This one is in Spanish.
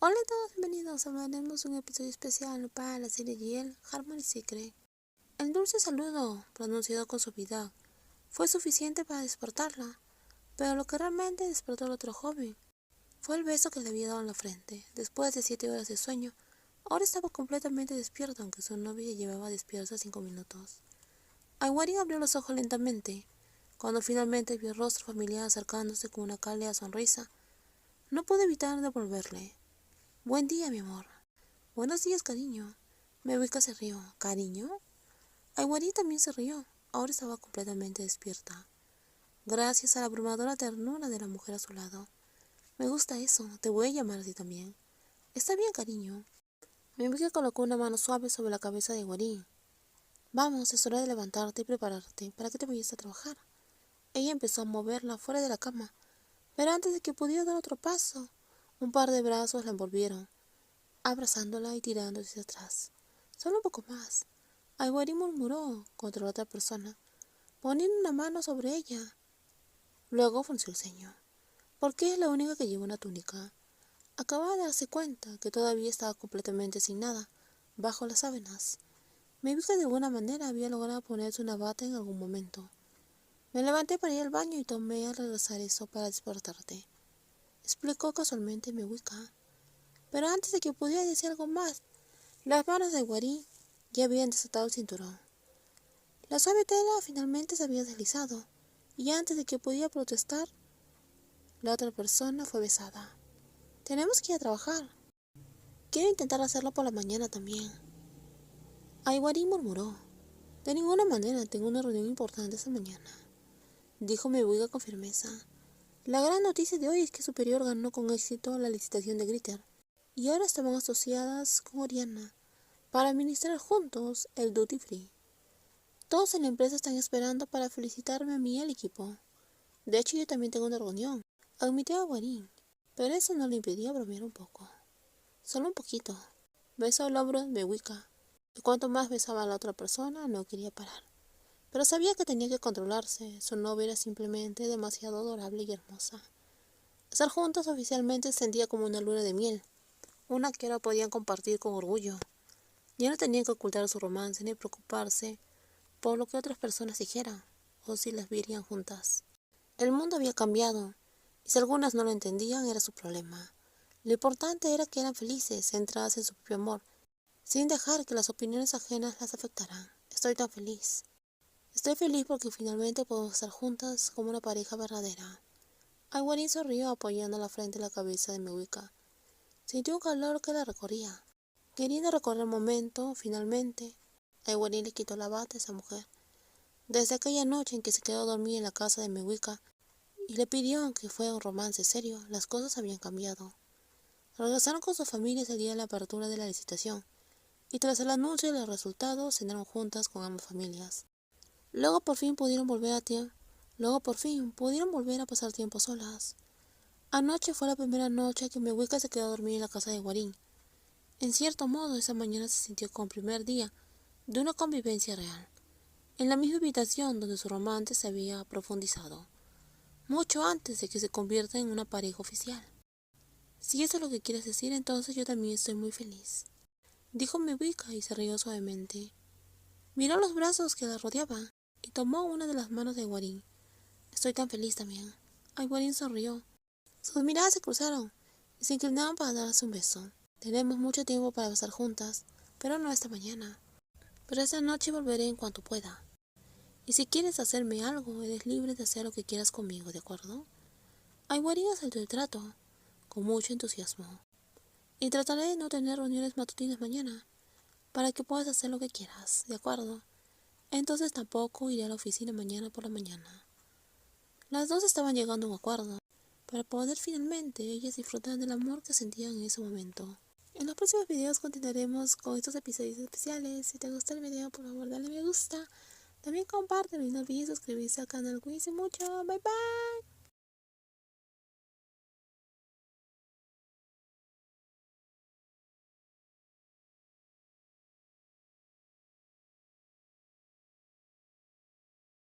Hola a todos, bienvenidos a tenemos un episodio especial para la serie Yale Harmony Secret. El dulce saludo, pronunciado con suavidad, fue suficiente para despertarla, pero lo que realmente despertó al otro joven fue el beso que le había dado en la frente. Después de siete horas de sueño, ahora estaba completamente despierto, aunque su novia llevaba despierta cinco minutos. Aiwarin abrió los ojos lentamente. Cuando finalmente vio el rostro familiar acercándose con una cálida sonrisa, no pude evitar devolverle. Buen día, mi amor. Buenos días, cariño. Mebuika se rió. ¿Cariño? Aiwari también se rió. Ahora estaba completamente despierta. Gracias a la abrumadora ternura de la mujer a su lado. Me gusta eso. Te voy a llamar así también. Está bien, cariño. Mebuika colocó una mano suave sobre la cabeza de Aiwari. Vamos, es hora de levantarte y prepararte para que te vayas a trabajar. Ella empezó a moverla fuera de la cama, pero antes de que pudiera dar otro paso, un par de brazos la envolvieron, abrazándola y tirándose atrás. Solo un poco más. Aiwari murmuró contra la otra persona, poniendo una mano sobre ella. Luego frunció el ceño. ¿Por qué es la única que lleva una túnica? Acababa de darse cuenta que todavía estaba completamente sin nada, bajo las sábanas. Me vi que de buena manera había logrado ponerse una bata en algún momento. Me levanté para ir al baño y tomé al regresar eso para despertarte explicó casualmente Mehuica. Pero antes de que pudiera decir algo más, las manos de Guarí ya habían desatado el cinturón. La suave tela finalmente se había deslizado, y antes de que pudiera protestar, la otra persona fue besada. Tenemos que ir a trabajar. Quiero intentar hacerlo por la mañana también. Aiguarí murmuró. De ninguna manera tengo una reunión importante esta mañana, dijo Mehuica con firmeza. La gran noticia de hoy es que Superior ganó con éxito la licitación de Gritter y ahora estaban asociadas con Oriana para administrar juntos el Duty Free. Todos en la empresa están esperando para felicitarme a mí y al equipo. De hecho, yo también tengo una reunión, admitió a Guarín, pero eso no le impedía bromear un poco. Solo un poquito. Besó el hombro de Wicca, y cuanto más besaba a la otra persona, no quería parar. Pero sabía que tenía que controlarse, su novia era simplemente demasiado adorable y hermosa. Estar juntos oficialmente se sentía como una luna de miel, una que ahora podían compartir con orgullo. Ya no tenían que ocultar su romance ni preocuparse por lo que otras personas dijeran o si las verían juntas. El mundo había cambiado, y si algunas no lo entendían era su problema. Lo importante era que eran felices, centradas en su propio amor, sin dejar que las opiniones ajenas las afectaran. Estoy tan feliz. Estoy feliz porque finalmente podemos estar juntas como una pareja verdadera. Aiwarin sonrió apoyando la frente y la cabeza de Mehuica. Sintió un calor que la recorría. Queriendo recorrer el momento, finalmente, Aiwarin le quitó la bata a esa mujer. Desde aquella noche en que se quedó dormida en la casa de Mehuica y le pidió que fuera un romance serio, las cosas habían cambiado. Regresaron con sus familias el día de la apertura de la licitación y tras el anuncio de los resultados cenaron juntas con ambas familias. Luego por fin pudieron volver a tiempo. Luego por fin pudieron volver a pasar tiempo solas. Anoche fue la primera noche que mi hueca se quedó a dormir en la casa de Guarín. En cierto modo, esa mañana se sintió como primer día de una convivencia real, en la misma habitación donde su romance se había profundizado, mucho antes de que se convierta en una pareja oficial. Si eso es lo que quieres decir, entonces yo también estoy muy feliz, dijo mi y se rió suavemente. Miró los brazos que la rodeaban y tomó una de las manos de Guarín. Estoy tan feliz también. Ay, Guarín sonrió. Sus miradas se cruzaron y se inclinaron para darse un beso. Tenemos mucho tiempo para besar juntas, pero no esta mañana. Pero esta noche volveré en cuanto pueda. Y si quieres hacerme algo, eres libre de hacer lo que quieras conmigo, ¿de acuerdo? Guarín aceptó el trato, con mucho entusiasmo. Y trataré de no tener reuniones matutinas mañana, para que puedas hacer lo que quieras, ¿de acuerdo? Entonces tampoco iré a la oficina mañana por la mañana. Las dos estaban llegando a un acuerdo, para poder finalmente ellas disfrutar del amor que sentían en ese momento. En los próximos videos continuaremos con estos episodios especiales. Si te gustó el video, por favor dale me gusta. También compártelo y no olvides suscribirse al canal. Cuídense mucho. Bye bye.